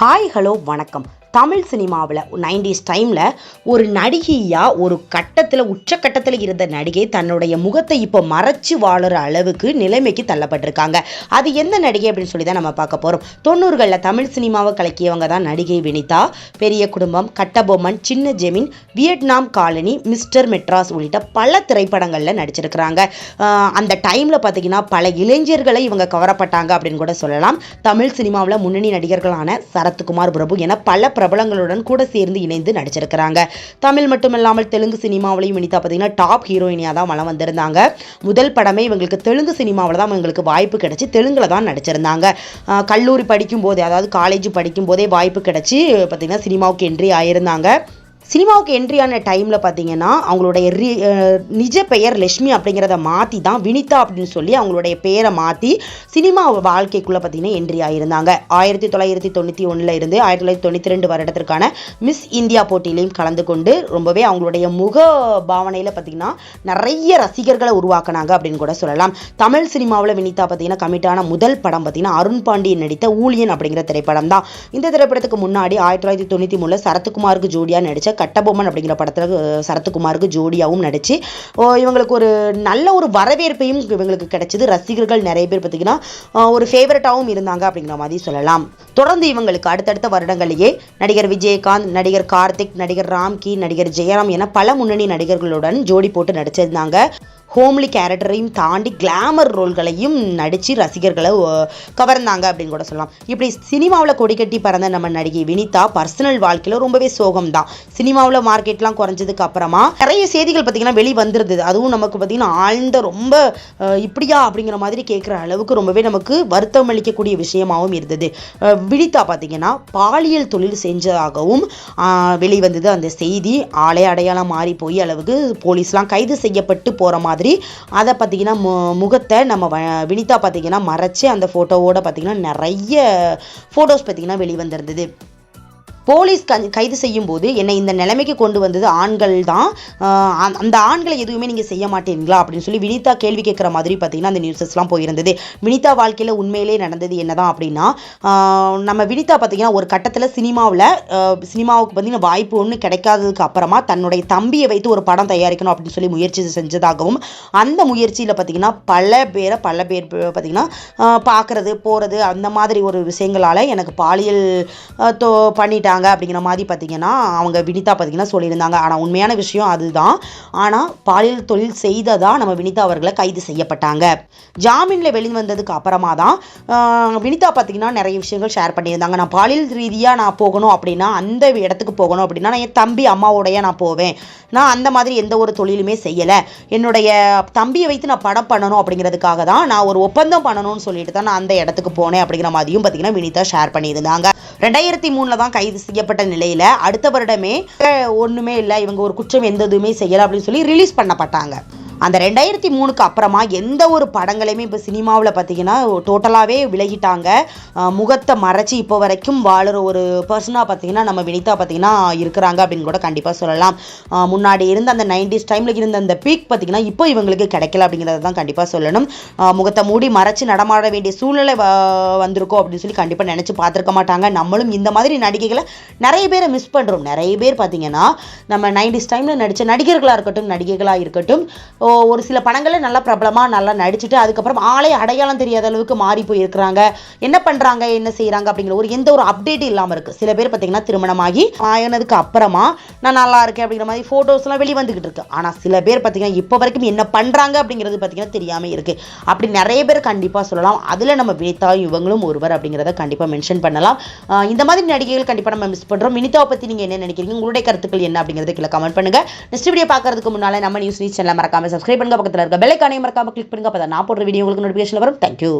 Hi hello வணக்கம். தமிழ் சினிமாவில் nineties டைமில் ஒரு நடிகையாக ஒரு கட்டத்தில் உச்சக்கட்டத்தில் இருந்த நடிகை தன்னுடைய முகத்தை இப்போ மறைச்சு வாழுற அளவுக்கு நிலைமைக்கு தள்ளப்பட்டிருக்காங்க. அது எந்த நடிகை அப்படின்னு சொல்லி தான் நம்ம பார்க்க போகிறோம் தொண்ணூறுகளில் தமிழ் சினிமாவை கலக்கியவங்க தான் நடிகை Vinitha Periya Kudumbam Kattabomman Chinna Jameen Vietnam colony mister Madras உள்ளிட்ட பல திரைப்படங்களில் நடிச்சிருக்கிறாங்க. அந்த டைமில் பார்த்தீங்கன்னா பல இளைஞர்களை இவங்க கவரப்பட்டாங்க அப்படின்னு கூட சொல்லலாம். தமிழ் சினிமாவில் முன்னணி நடிகர்களான சரத்குமார் பிரபு என பல பிரபலங்களுடன் கூட சேர்ந்து இணைந்து நடிச்சிருக்கிறாங்க. தமிழ் மட்டுமல்லாமல் தெலுங்கு சினிமாவிலையும் வினிதா பார்த்தீங்கன்னா டாப் ஹீரோயினியாக தான் வளம் வந்திருந்தாங்க. முதல் படமே இவங்களுக்கு தெலுங்கு சினிமாவில் தான் இவங்களுக்கு வாய்ப்பு கிடைச்சி தெலுங்கில் தான் நடிச்சிருந்தாங்க. கல்லூரி படிக்கும் போதே அதாவது காலேஜ் படிக்கும் போதே வாய்ப்பு கிடைச்சி பார்த்தீங்கன்னா சினிமாவுக்கு என்ட்ரி ஆயிருந்தாங்க. சினிமாவுக்கு என்ட்ரி ஆன டைமில் பார்த்தீங்கன்னா அவங்களுடைய ரி நிஜ பெயர் லட்சுமி அப்படிங்கிறத மாற்றி தான் வினிதா அப்படின்னு சொல்லி அவங்களுடைய பெயரை மாற்றி சினிமா வாழ்க்கைக்குள்ளே பார்த்தீங்கன்னா என்ட்ரி ஆகியிருந்தாங்க ஆயிரத்தி தொள்ளாயிரத்தி தொண்ணூற்றி ஒன்றில் இருந்து ஆயிரத்தி தொள்ளாயிரத்தி தொண்ணூற்றி ரெண்டு வருடத்திற்கான மிஸ் இந்தியா போட்டியிலையும் கலந்து கொண்டு ரொம்பவே அவங்களுடைய முக பாவனையில் பார்த்தீங்கன்னா நிறைய ரசிகர்களை உருவாக்குனாங்க அப்படின்னு கூட சொல்லலாம். தமிழ் சினிமாவில் வினிதா பார்த்தீங்கன்னா கமிட்டான முதல் படம் பார்த்தீங்கன்னா அருண் பாண்டியன் நடித்த ஊழியன் அப்படிங்கிற திரைப்படம் தான் இந்த திரைப்படத்துக்கு முன்னாடி ஆயிரத்தி தொள்ளாயிரத்தி தொண்ணூற்றி மூணில் சரத்குமாருக்கு ஜோடியாக நடித்த கட்டபொம்மன் அப்படிங்கிற படத்தில் சரத்குமாருக்கு ஜோடியாகவும் நடிச்சு இவங்களுக்கு ஒரு நல்ல ஒரு வரவேற்பையும் இவங்களுக்கு கிடைச்சது. ரசிகர்கள் நிறைய பேர் பார்த்தீங்கன்னா ஒரு ஃபேவரட்டாகவும் இருந்தாங்க அப்படிங்கிற மாதிரி சொல்லலாம். தொடர்ந்து இவங்களுக்கு அடுத்தடுத்த வருடங்களிலேயே நடிகர் விஜயகாந்த் நடிகர் கார்த்திக் நடிகர் ராம்கி நடிகர் ஜெயராம் என பல முன்னணி நடிகர்களுடன் ஜோடி போட்டு நடிச்சிருந்தாங்க. ஹோம்லி கேரக்டரையும் தாண்டி கிளாமர் ரோல்களையும் நடித்து ரசிகர்களை கவர்ந்தாங்க அப்படின்னு கூட சொல்லலாம். இப்படி சினிமாவில் கொடிக்கட்டி பறந்த நம்ம நடிகை வினிதா பர்சனல் வாழ்க்கையில் ரொம்பவே சோகம் தான் சினிமாவில் மார்க்கெட்லாம் குறைஞ்சதுக்கு அப்புறமா நிறைய செய்திகள் பார்த்தீங்கன்னா வெளி வந்துருது அதுவும் நமக்கு பார்த்தீங்கன்னா ஆழ்ந்த ரொம்ப இப்படியா அப்படிங்கிற மாதிரி கேட்குற அளவுக்கு ரொம்பவே நமக்கு வருத்தம் அளிக்கக்கூடிய விஷயமாகவும் இருந்தது. வினிதா பார்த்தீங்கன்னா பாலியல் தொழில் செஞ்சதாகவும் வெளிவந்தது அந்த செய்தி. ஆலை அடையாளம் மாறி போய் அளவுக்கு போலீஸ்லாம் கைது செய்யப்பட்டு போகிற மாதிரி அதை பார்த்திங்கன்னா மு முகத்தை நம்ம வ- வினிதா பார்த்திங்கன்னா மறைச்சு அந்த ஃபோட்டோவோட பார்த்திங்கன்னா நிறைய ஃபோட்டோஸ் பார்த்திங்கன்னா வெளிவந்திருந்தது. போலீஸ் கைது செய்யும் போது என்னை இந்த நிலைமைக்கு கொண்டு வந்தது ஆண்கள் தான். அந்த- ஆண்களை எதுவுமே நீங்கள் செய்ய மாட்டீங்களா? அப்படின்னு சொல்லி வினிதா கேள்வி கேட்குற மாதிரி பார்த்தீங்கன்னா அந்த நியூஸஸ்லாம் போயிருந்தது. வினிதா வாழ்க்கையில் உண்மையிலே நடந்தது என்னதான் அப்படின்னா நம்ம வினிதா பார்த்தீங்கன்னா ஒரு கட்டத்தில் சினிமாவில் சினிமாவுக்கு பார்த்தீங்கன்னா வாய்ப்பு ஒன்று கிடைக்காததுக்கு அப்புறமா தன்னுடைய தம்பியை வைத்து ஒரு படம் தயாரிக்கணும் அப்படின்னு சொல்லி முயற்சி செஞ்சதாகவும் அந்த முயற்சியில் பார்த்தீங்கன்னா பல பேரை பல பேர் பார்த்தீங்கன்னா பார்க்குறது போகிறது அந்த மாதிரி ஒரு விஷயங்களால் எனக்கு பாலியல் தோ தோ பண்ணிட்டாங்க அப்படிங்கிற மாதிரி பார்த்தீங்கன்னா அவங்க வினிதா பார்த்தீங்கன்னா சொல்லியிருந்தாங்க. ஆனால் உண்மையான விஷயம் அதுதான். ஆனால் பாலியல் தொழில் செய்ததாக நம்ம வினிதா அவர்களை கைது செய்யப்பட்டாங்க. ஜாமீனில் வெளிவந்ததுக்கு அப்புறமா தான் வினிதா பார்த்தீங்கன்னா நிறைய விஷயங்கள் ஷேர் பண்ணியிருந்தாங்க. நான் பாலியல் ரீதியாக நான் போகணும் அப்படின்னா அந்த இடத்துக்கு போகணும் அப்படின்னா நான் என் தம்பி அம்மாவோடைய நான் போவேன். நான் அந்த மாதிரி எந்த ஒரு தொழிலுமே செய்யலை. என்னுடைய தம்பியை வைத்து நான் படம் பண்ணணும் அப்படிங்கிறதுக்காக தான் நான் ஒரு ஒப்பந்தம் பண்ணணும்னு சொல்லிட்டு தான் நான் அந்த இடத்துக்கு போனேன் அப்படிங்கிற மாதிரியும் பார்த்தீங்கன்னா வினிதா ஷேர் பண்ணியிருந்தாங்க. ரெண்டாயிரத்தி மூணில் தான் கைது செய்யப்பட்ட நிலையில் அடுத்த வருடமே ஒன்றுமே இல்லை இவங்க ஒரு குற்றம் எந்த இதுவுமே செய்யலை அப்படின்னு சொல்லி ரிலீஸ் பண்ணப்பட்டாங்க. அந்த ரெண்டாயிரத்தி மூணுக்கு அப்புறமா எந்த ஒரு படங்களையுமே இப்போ சினிமாவில் பார்த்தீங்கன்னா டோட்டலாகவே விலகிட்டாங்க. முகத்தை மறைச்சி இப்போ வரைக்கும் வாழுற ஒரு பர்சனாக பார்த்தீங்கன்னா நம்ம வினிதா பார்த்தீங்கன்னா இருக்கிறாங்க அப்படின்னு கூட கண்டிப்பாக சொல்லலாம். முன்னாடி இருந்த அந்த நைன்டிஸ் டைமில் இருந்த அந்த பீக் பார்த்தீங்கன்னா இப்போ இவங்களுக்கு கிடைக்கல அப்படிங்கிறத தான் கண்டிப்பாக சொல்லணும். முகத்தை மூடி மறைச்சி நடமாட வேண்டிய சூழ்நிலை வ- வந்திருக்கோம் அப்படின்னு சொல்லி கண்டிப்பாக நினச்சி பார்த்துருக்க மாட்டாங்க. நம்மளும் இந்த மாதிரி நடிகைகளை நிறைய பேரை மிஸ் பண்ணுறோம் நிறைய பேர் பார்த்தீங்கன்னா நம்ம நைன்டிஸ் டைமில் நடித்த நடிகர்களாக இருக்கட்டும் நடிகைகளாக இருக்கட்டும் ஒரு சில படங்களில் நல்லா பிரபலமாக நல்லா நடிச்சுட்டு அதுக்கப்புறம் ஆளே அடையாளம் தெரியாத அளவுக்கு மாறி போயிருக்கிறாங்க. என்ன பண்ணுறாங்க என்ன செய்கிறாங்க அப்படிங்கிற ஒரு எந்த ஒரு அப்டேட் இல்லாமல் இருக்குது சில பேர் பார்த்தீங்கன்னா திருமணமாகி ஆயினதுக்கு அப்புறமா நான் நல்லா இருக்கேன் அப்படிங்கிற மாதிரி ஃபோட்டோஸ்லாம் வெளி வந்துக்கிட்டு இருக்கு. ஆனால் சில பேர் பார்த்தீங்கன்னா இப்போ வரைக்கும் என்ன பண்ணுறாங்க அப்படிங்கிறது பார்த்தீங்கன்னா தெரியாமல் இருக்குது அப்படி நிறைய பேர் கண்டிப்பாக சொல்லலாம். அதில் நம்ம வினிதா இவங்களும் ஒருவர் அப்படிங்கிறத கண்டிப்பாக மென்ஷன் பண்ணலாம். இந்த மாதிரி நடிகைகள் கண்டிப்பாக நம்ம மிஸ் பண்ணுறோம் வினிதாவை பற்றி நீங்கள் என்ன நினைக்கிறீங்க? உங்களுடைய கருத்துக்கள் என்ன அப்படிங்கிறத கீழே கமெண்ட் பண்ணுங்க. நெக்ஸ்ட் வீடியோ பார்க்கறதுக்கு முன்னால் நம்ம நியூஸ் நியூஸ் சேனல் மறக்காமல் சப்ஸ்கிரைப் பண்ணுங்க பக்கத்தில் இருக்க பெல்லைக்கானே மறக்காம கிளிக் பண்ணுங்க அப்போ நான் போடுற வீடியோ உங்களுக்கு நோட்டிஃபிகேஷன் வரும். தேங்க்யூ